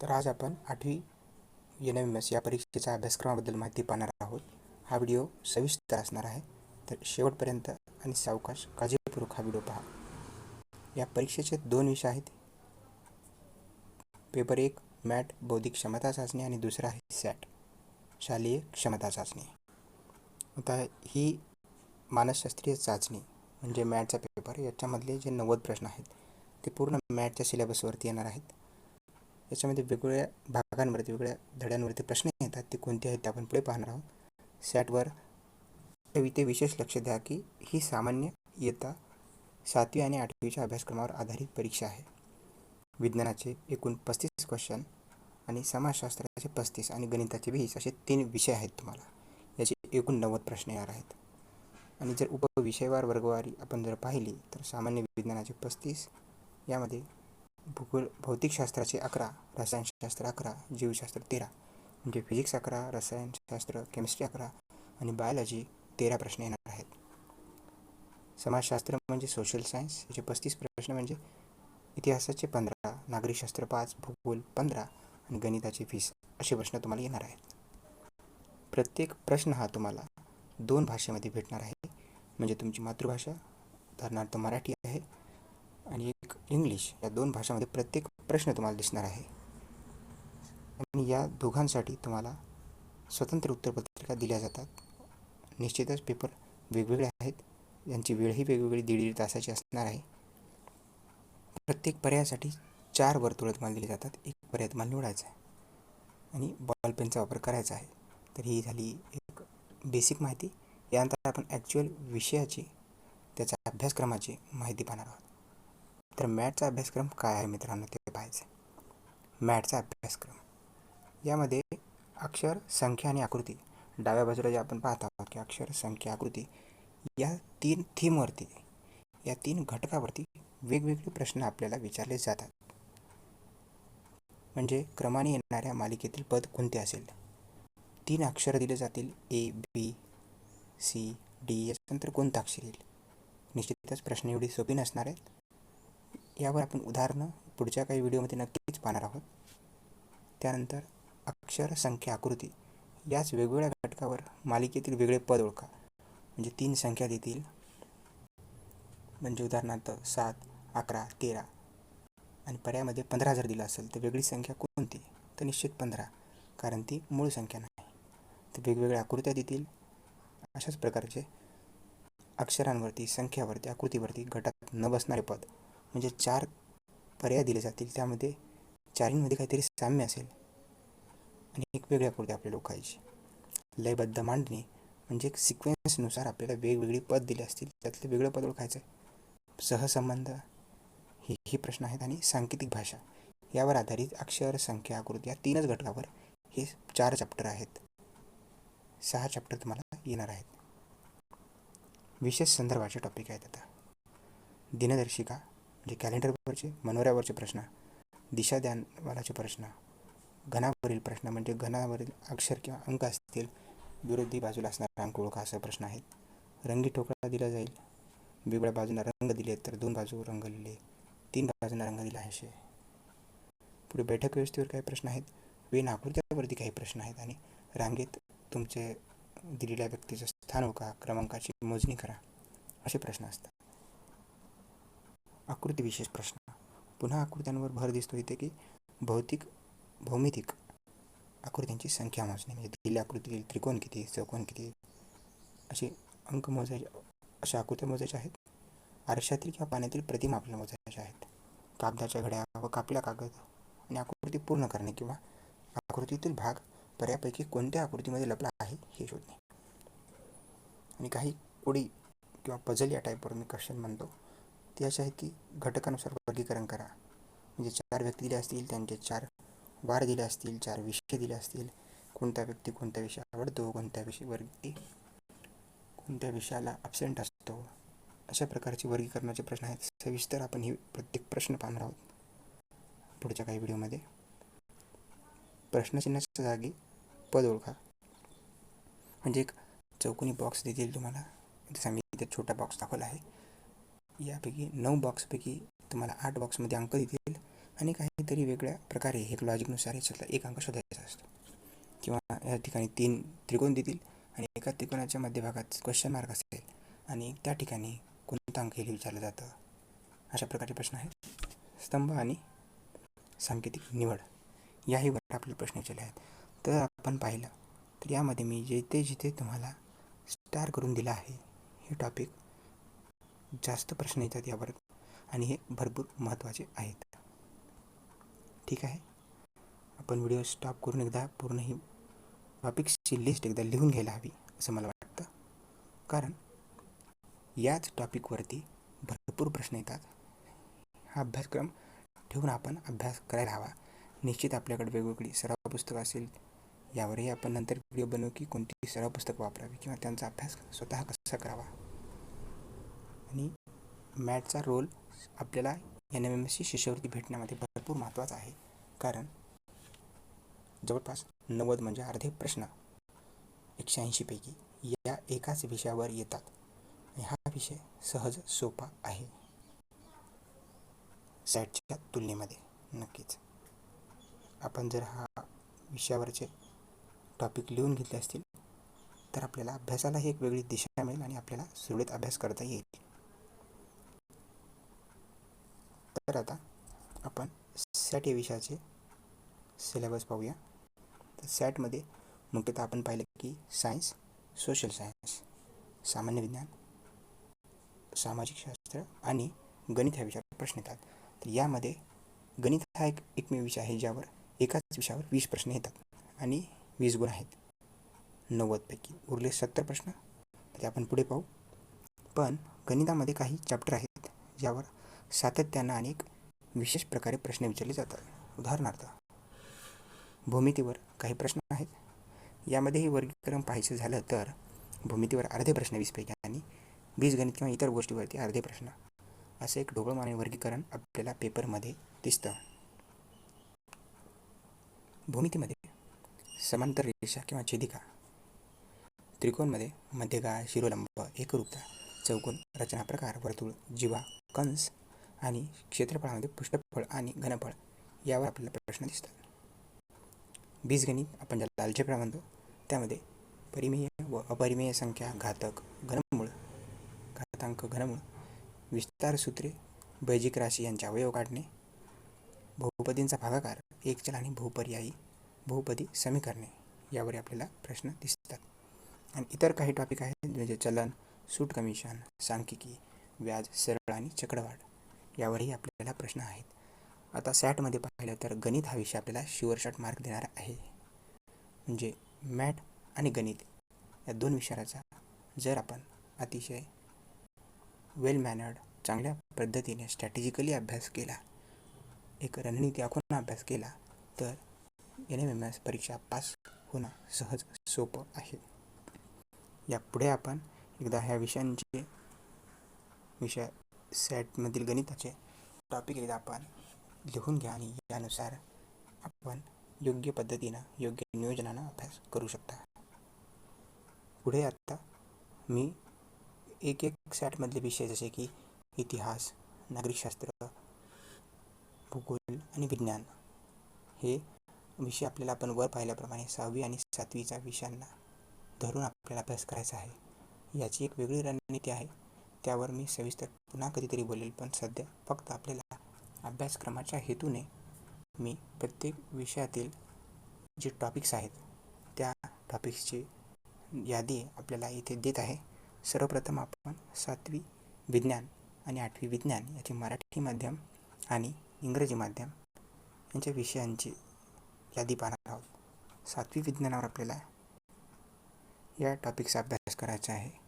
तर आज आपण आठवी एन एम एम एस या परीक्षेच्या अभ्यासक्रमाबद्दल माहिती पाहणार आहोत. हा व्हिडिओ सविस्तर असणार आहे. तर शेवटपर्यंत आणि सावकाश काळजीपूर्वक हा व्हिडिओ पहा. या परीक्षेचे दोन विषय आहेत. पेपर एक मॅट बौद्धिक क्षमता चाचणी आणि दुसरा आहे सॅट शालेय क्षमता चाचणी. आता ही मानसशास्त्रीय चाचणी म्हणजे मॅटचा पेपर याच्यामधले जे नव्वद प्रश्न आहेत ते पूर्ण मॅटच्या सिलेबसवरती येणार आहेत. याच्यामध्ये वेगवेगळ्या भागांवरती वेगवेगळ्या धड्यांवरती प्रश्न येतात ते कोणते आहेत ते आपण पुढे पाहणार आहोत. सॅटवर इथे विशेष लक्ष द्या की ही सामान्य इयत्ता सातवी आणि आठवीच्या अभ्यासक्रमावर आधारित परीक्षा आहे. विज्ञानाचे एकूण पस्तीस क्वेश्चन आणि समाजशास्त्राचे पस्तीस आणि गणिताचे वीस असे तीन विषय आहेत तुम्हाला. याचे एकूण नव्वद प्रश्न येणार आहेत. आणि जर उपविषयवार वर्गवारी आपण जर पाहिली तर सामान्य विज्ञानाचे पस्तीस यामध्ये भूगोल भौतिकशास्त्राचे अकरा रसायनशास्त्र अकरा जीवशास्त्र तेरा म्हणजे फिजिक्स अकरा रसायनशास्त्र केमिस्ट्री अकरा आणि बायोलॉजी तेरा प्रश्न येणार आहेत. समाजशास्त्र म्हणजे सोशल सायन्स याचे पस्तीस प्रश्न म्हणजे इतिहासाचे पंधरा नागरिकशास्त्र पाच भूगोल पंधरा आणि गणिताचे वीस असे प्रश्न तुम्हाला येणार आहेत. प्रत्येक प्रश्न हा तुम्हाला दोन भाषेमध्ये भेटणार आहे. म्हणजे तुमची मातृभाषा उदाहरणार्थ मराठी आहे आणि एक इंग्लिश या दोन भाषामध्ये प्रत्येक प्रश्न तुम्हाला दिसणार आहे. आणि या दोघांसाठी तुम्हाला स्वतंत्र उत्तरपत्रिका दिल्या जातात. निश्चितच पेपर वेगवेगळे आहेत. यांची वेळही वेगवेगळी दीड दीड तासाची असणार आहे. प्रत्येक पर्यायासाठी चार वर्तुळं तुम्हाला दिली जातात. एक पर्याय तुम्हाला निवडायचा आहे. आणि बॉलपेनचा वापर करायचा आहे. तर ही झाली एक बेसिक माहिती. यानंतर आपण ॲक्च्युअल विषयाची त्याच्या अभ्यासक्रमाची माहिती पाहणार आहोत. तर मॅथचा अभ्यासक्रम काय आहे मित्रांनो ते पाहायचं मॅथचा अभ्यासक्रम. यामध्ये अक्षर संख्या आणि आकृती. डाव्या बाजूला जे आपण पाहत आहोत की अक्षर संख्या आकृती या तीन थीमवरती या तीन घटकावरती वेगवेगळे प्रश्न आपल्याला विचारले जातात. म्हणजे क्रमाने येणाऱ्या मालिकेतील पद कोणते असेल? तीन अक्षर दिले जातील ए बी सी डी याच्यानंतर कोणतं अक्षर येईल? निश्चितच प्रश्न एवढी सोपी नसणार आहेत. यावर आपण उदाहरणं पुढच्या काही व्हिडिओमध्ये नक्कीच पाहणार आहोत. त्यानंतर अक्षर संख्या आकृती. याच वेगवेगळ्या घटकावर मालिकेतील वेगळे पद ओळखा. म्हणजे तीन संख्या देतील. म्हणजे उदाहरणार्थ सात अकरा तेरा. आणि पर्यायामध्ये पंधरा जर दिला असेल तर वेगळी संख्या कोणती? तर निश्चित पंधरा. कारण ती मूळ संख्या नाही. तर वेगवेगळ्या आकृत्या देतील. अशाच प्रकारचे अक्षरांवरती संख्यावरती आकृतीवरती गटात न बसणारे पद. म्हणजे चार पर्याय दिले जातील. त्यामध्ये चारींमध्ये काहीतरी साम्य असेल आणि एक वेगळ्या आकृती आपल्याला ओळखायची. लयबद्ध मांडणी म्हणजे एक सिक्वेन्सनुसार आपल्याला वेगवेगळी पद दिले असतील. त्यातले वेगळं पद ओळखायचं आहे सहसंबंध हे ही प्रश्न आहेत आणि सांकेतिक भाषा यावर आधारित अक्षर संख्या आकृती या तीनच घटकावर हे चार चॅप्टर आहेत. सहा चॅप्टर तुम्हाला येणार आहेत. विशेष संदर्भाचे टॉपिक आहेत आता. दिनदर्शिका म्हणजे कॅलेंडरवरचे मनोऱ्यावरचे प्रश्न दिशा द्यानवालाचे प्रश्न घनावरील प्रश्न म्हणजे घनावरील अक्षर किंवा अंक असतील विरोधी बाजूला असणारा अंक ओळखा असा प्रश्न आहेत. रंगी ठोकळा दिला जाईल. वेगळ्या बाजूला रंग दिले तर दोन बाजू रंग लिहिले तीन बाजूंना रंग दिला आहे असे. पुढे बैठक व्यवस्थेवर काही प्रश्न आहेत. वेन आकृत्यावरती काही प्रश्न आहेत आणि रांगेत तुमचे दिलेल्या व्यक्तीचं स्थान ओळखा क्रमांकाची मोजणी करा असे प्रश्न असतात. आकृती विशेष प्रश्न. पुन्हा आकृत्यांवर भर दिसतो इथे की भौतिक भौमितिक आकृत्यांची संख्या मोजणे म्हणजे दिलेल्या आकृतीतील त्रिकोण किती चौकोन किती असे अंक मोजायचे अशा आकृत्या मोजायच्या आहेत. आरशातील किंवा पाण्यातील प्रतिमा आपल्याला मोजायच्या आहेत. कागदाच्या घड्या व कापल्या कागद आणि आकृती पूर्ण करणे किंवा आकृतीतील भाग बऱ्यापैकी कोणत्या आकृतीमध्ये लपला आहे हे शोधणे. आणि काही कोडी किंवा पझल या टाईपवर मी क्वेश्चन म्हणतो. ते असे आहेत की घटकानुसार वर्गीकरण करा. म्हणजे चार व्यक्ती दिले असतील त्यांचे चार वार दिले असतील चार विषय दिले असतील. कोणता व्यक्ती कोणत्या विषय आवडतो कोणत्या विषय वर्गी कोणत्या विषयाला अब्सेंट असतो? अशा प्रकारचे वर्गीकरणाचे प्रश्न आहेत. सविस्तर आपण हे प्रत्येक प्रश्न पाहणार आहोत पुढच्या काही व्हिडिओमध्ये. प्रश्नचिन्हाच्या जागी पद ओळखा. म्हणजे एक चौकोनी बॉक्स देतील तुम्हाला. जसा मी इथे छोटा बॉक्स दाखवला आहे. यापैकी नऊ बॉक्सपैकी तुम्हाला आठ बॉक्समध्ये अंक देतील आणि काहीतरी वेगळ्या प्रकारे एक लॉजिकनुसार याच्यातला एक अंक शोधायचा असतो. किंवा या ठिकाणी तीन त्रिकोण देतील आणि एका त्रिकोणाच्या मध्यभागात क्वेश्चन मार्क असेल आणि त्या ठिकाणी कोणता अंक हे विचारलं जातं? अशा प्रकारचे प्रश्न आहेत. स्तंभ आणि सांकेतिक निवड याहीवर आपले प्रश्न विचारले आहेत. तर आपण पाहिलं तर यामध्ये मी जिथे जिथे तुम्हाला स्टार करून दिला आहे हे टॉपिक जास्त प्रश्न येतात यावर. आणि हे भरपूर महत्त्वाचे आहेत. ठीक आहे? आपण व्हिडिओ स्टॉप करून एकदा पूर्ण ही टॉपिक्सची लिस्ट एकदा लिहून घ्यायला हवी असं मला वाटतं. कारण याच टॉपिकवरती भरपूर प्रश्न येतात. हा अभ्यासक्रम ठेवून आपण अभ्यास करायला हवा. निश्चित आपल्याकडे वेगवेगळी सराव पुस्तकं असेल यावरही आपण नंतर व्हिडिओ बनवू की कोणती सराव पुस्तकं वापरावी किंवा त्यांचा अभ्यास स्वतः कसा करावा. आणि मॅटचा रोल आपल्याला एन एम एम एसची शिष्यवृत्ती भेटण्यामध्ये भरपूर महत्त्वाचा आहे. कारण जवळपास नव्वद म्हणजे अर्धे प्रश्न एकशे ऐंशीपैकी या एकाच विषयावर येतात. आणि हा विषय सहज सोपा आहे. सॅटच्या तुलनेमध्ये नक्कीच. आपण जर हा विषयावरचे टॉपिक लिहून घेतले असतील तर आपल्याला अभ्यासाला एक वेगळी दिशा मिळेल आणि आपल्याला सुरळीत अभ्यास करता येईल. तर आता आपण सॅट या विषयाचे सिलेबस पाहूया. तर सॅटमध्ये मुख्यतः आपण पाहिलं की सायन्स सोशल सायन्स सामान्य विज्ञान सामाजिक शास्त्र आणि गणित ह्या विषयावर प्रश्न येतात. तर यामध्ये गणित हा एक एकमेव विषय आहे ज्यावर एकाच विषयावर वीस प्रश्न येतात आणि वीस गुण आहेत. नव्वदपैकी उरले सत्तर प्रश्न. ते आपण पुढे पाहू. पण गणितामध्ये काही चॅप्टर आहेत ज्यावर सातत्यानं अनेक विशेष प्रकारे प्रश्न विचारले जातात. उदाहरणार्थ भूमितीवर काही प्रश्न आहेत. यामध्येही वर्गीकरण पाहायचं झालं तर भूमितीवर अर्धे प्रश्न वीसपैकी आणि बीजगणित किंवा इतर गोष्टीवरती अर्धे प्रश्न. असं एक ढोबळमाने वर्गीकरण आपल्याला पेपरमध्ये दिसतं. भूमितीमध्ये समांतर रेषा किंवा छेदिका. त्रिकोणमध्ये मध्यगा शिरोलंब एकरूपता चौकोन रचना प्रकार वर्तुळ जीवा कंस आणि क्षेत्रफळामध्ये पृष्ठफळ आणि घनफळ यावर आपल्याला प्रश्न दिसतात. बीजगणित आपण ज्याला अल्जेब्रा म्हणतो त्यामध्ये परिमेय व अपरिमेय संख्या घातक घनमूळ घातांक घनमूळ विस्तार सूत्रे बैजिक राशी यांचे अवयव काढणे बहुपदींचा भागाकार एकचल आणि बहुपर्यायी बहुपदी समीकरणे यावर आपल्याला प्रश्न दिसतात. आणि इतर काही टॉपिक आहेत म्हणजे चलन सूट कमिशन सांख्यिकी व्याज सरळ आणि चक्रवाढ. यावरही आपल्याला प्रश्न आहेत. आता सॅटमध्ये पाहिलं तर गणित हा विषय आपल्याला शुअर मार्क देणारा आहे. म्हणजे मॅट आणि गणित या दोन विषयाचा जर आपण अतिशय वेल मॅनर्ड चांगल्या पद्धतीने स्ट्रॅटेजिकली अभ्यास केला एक रणनीती आखून अभ्यास केला तर एन एम एम एस परीक्षा पास होणं सहज सोपं आहे. यापुढे आपण एकदा ह्या विषयांचे विषय सॅटमधील गणिताचे टॉपिक एकदा आपण. लिहून घ्या आणि यानुसार आपण योग्य पद्धतीनं योग्य नियोजनानं अभ्यास करू शकता. पुढे आत्ता मी एक एक सॅटमधले विषय जसे की इतिहास नागरिकशास्त्र भूगोल आणि विज्ञान हे विषय आपल्याला आपण वर पाहिल्याप्रमाणे सहावी आणि सातवीच्या विषयांना धरून आपल्याला अभ्यास करायचा आहे. याची एक वेगळी रणनीती आहे. त्यावर मी सविस्तर पुन्हा कधीतरी बोलेल पण सध्या फक्त आपल्याला अभ्यासक्रमाच्या हेतूने मी प्रत्येक विषयातील जे टॉपिक्स आहेत त्या टॉपिक्सची यादी आपल्याला इथे देत आहे. सर्वप्रथम आपण सातवी विज्ञान आणि आठवी विज्ञान याचे मराठी माध्यम आणि इंग्रजी माध्यम यांच्या विषयांची यादी पाहणार आहोत. सातवी विज्ञानावर आपल्याला या टॉपिकचा अभ्यास करायचा आहे.